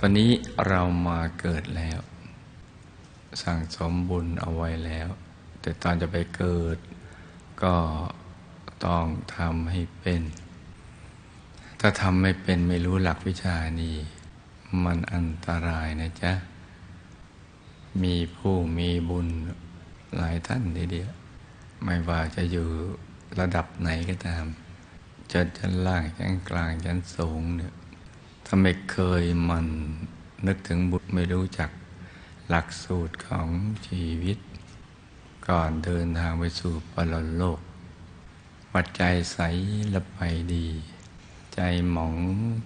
ตอนนี้เรามาเกิดแล้ว สั่งสมบุญเอาไว้แล้ว แต่ตอนจะไปเกิด ก็ต้องทำให้เป็น ถ้าทำไม่เป็นไม่รู้หลักวิชานี้ มันอันตรายนะจ๊ะ มีผู้มีบุญหลายท่านทีเดียว ไม่ว่าจะอยู่ระดับไหนก็ตามจะชั้นล่างชั้นกลางชั้นสูงเนี่ย ถ้าไม่เคยมันนึกถึงบุตรไม่รู้จักหลักสูตรของชีวิต ก่อนเดินทางไปสู่ปรโลกวัดใจใสละไปดี ใจหมอง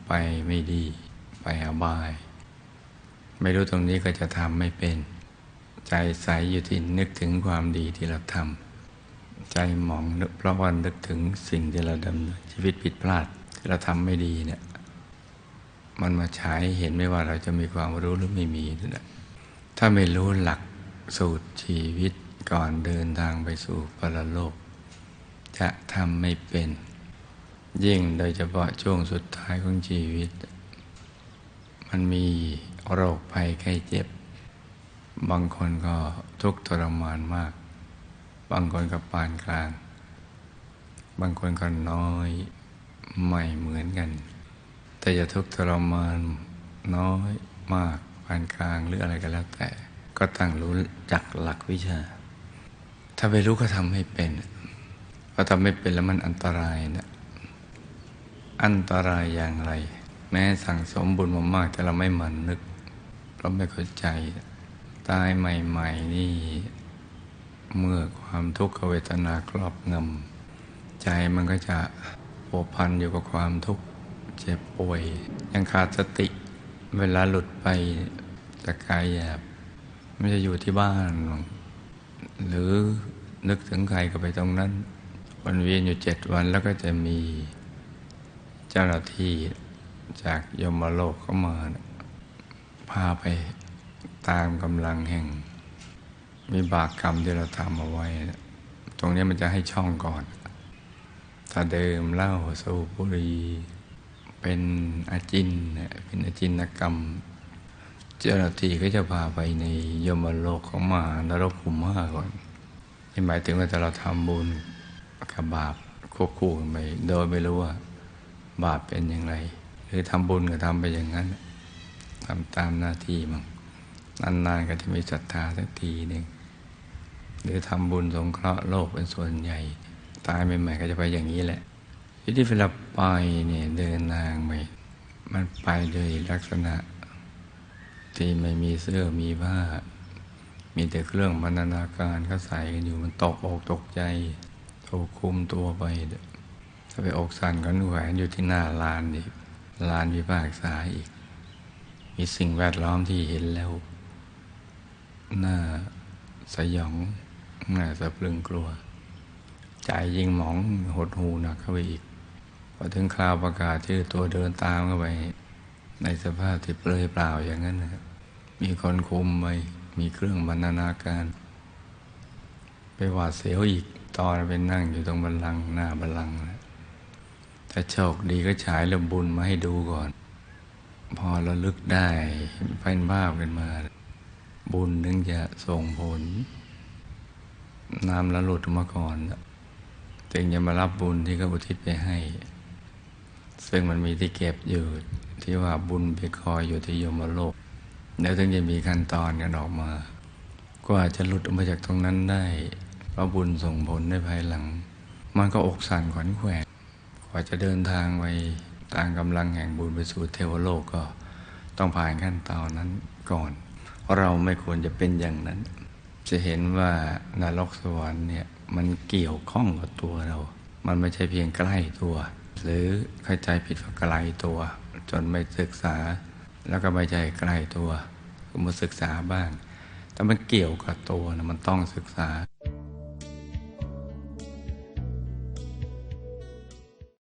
ไปไม่ดี ไปอบาย ไม่รู้ตรงนี้ก็จะทำไม่เป็น ใจใสอยู่ที่นึกถึงความดีที่เราทำใจหมองเพราะว่านึกถึงสิ่งที่เราดำเนินชีวิตผิดพลาดที่เราทำไม่ดีเนี่ย มันมาฉายเห็นไม่ว่าเราจะมีความรู้หรือไม่มีนั่นแหละถ้าไม่รู้หลักสูตรชีวิตก่อนเดินทางไปสู่ปรโลก จะทำไม่เป็น ยิ่งโดยเฉพาะช่วงสุดท้ายของชีวิต มันมีโรคภัยไข้เจ็บ บางคนก็ทุกข์ทรมานมาก บางคนก็ปานกลาง บางคนก็น้อยไม่เหมือนกัน แต่จะทุกข์ทรมานน้อยมากปานกลางหรืออะไรก็แล้วแต่ ก็ตั้งรู้จักหลักวิชา ถ้าไปรู้ก็ทำให้เป็นพอทำไม่เป็นแล้วมันอันตรายนะอันตรายอย่างไร แม้สั่งสมบุญมามาก แต่เราไม่มันนึกเราไม่เข้าใจ ตายใหม่ ๆ นี่ เมื่อความทุกขเวทนาครอบงำใจมันก็จะผัวพันอยู่กับความทุกข์ เจ็บป่วย ยังขาดสติเวลาหลุดไปจากกายหยาบไม่จะอยู่ที่บ้าน หรือนึกถึงใครก็ไปตรงนั้น วันเวียนอยู่เจ็ดวันแล้วก็จะมีเจ้าหน้าที่จากยมโลกเข้ามาพาไปตามกำลังแห่งมีบากกรรมที่เราทำเอาไว้ ตรงนี้มันจะให้ช่องก่อน ถ้าเดิมเล่าสูบบุรี เป็นอาจินเป็นอาจินกรรม เจ้าหน้าที่ก็จะพาไปในยมโลกของมานรกขุมห้าก่อนนี่หมายถึงว่าถ้าเราทำบุญกับบาปควบคู่กันไปโดยไม่รู้ว่า บาปเป็นอย่างไร หรือทำบุญก็ทำไปอย่างนั้นทำตามหน้าที่มั่งนานๆก็จะมีศรัทธาสักทีหนึ่งหรือทำบุญสงเคราะห์โลกเป็นส่วนใหญ่ ตายใหม่ๆก็จะไปอย่างนี้แหละ ที่ที่เวลาไปเนี่ยเดินทางไปมันไปโดยลักษณะ ที่ไม่มีเสื้อมีผ้า มีแต่เครื่องบรรณาการก็ใส่กันอยู่มันตกอกตกใจถูกคุมตัวไป ถ้าไปอกสั่นกันแหวอยู่ที่หน้าลานอีกลานวิภาคษาอีก มีสิ่งแวดล้อมที่เห็นแล้วหน้าสยองหน้าสะพรึงกลัว ใจยิ่งหมองหดหูหนักเข้าไปอีก พอถึงคราวประกาศชื่อตัวเดินตามเข้าไป ในสภาพที่เปลือยเปล่าอย่างนั้นนะมีคนคุมไปมีเครื่องบรรณาการ ไปหวาดเสียวอีกตอนไปนั่งอยู่ตรงบันลังหน้าบันลังนะถ้าโชคดีก็ฉายเรื่องบุญมาให้ดูก่อน พอเราลึกได้เป็นภาพกันมา บุญนึงจะส่งผลน้ำละหลุดมาก่อนจึงจะมารับบุญที่เขาอุทิศไปให้ ซึ่งมันมีที่เก็บอยู่ที่ว่าบุญไปคอยอยู่ที่ยมโลกแล้วถึงจะมีขั้นตอนกันออกมา ก็อาจจะหลุดออกมาจากตรงนั้นได้ เพราะบุญส่งผลในภายหลัง มันก็อกสั่นขวัญแขวนกว่าจะเดินทางไปตามกำลังแห่งบุญไปสู่เทวโลกก็ต้องผ่านขั้นตอนนั้นก่อนเพราะเราไม่ควรจะเป็นอย่างนั้น จะเห็นว่านรกสวรรค์เนี่ยมันเกี่ยวข้องกับตัวเรา มันไม่ใช่เพียงใกล้ตัว หรือเข้าใจผิดว่าไกลตัว จนไม่ศึกษา แล้วก็ไม่ใจใกล้ตัวก็มาศึกษาบ้างแต่มันเกี่ยวกับตัวนะมันต้องศึกษา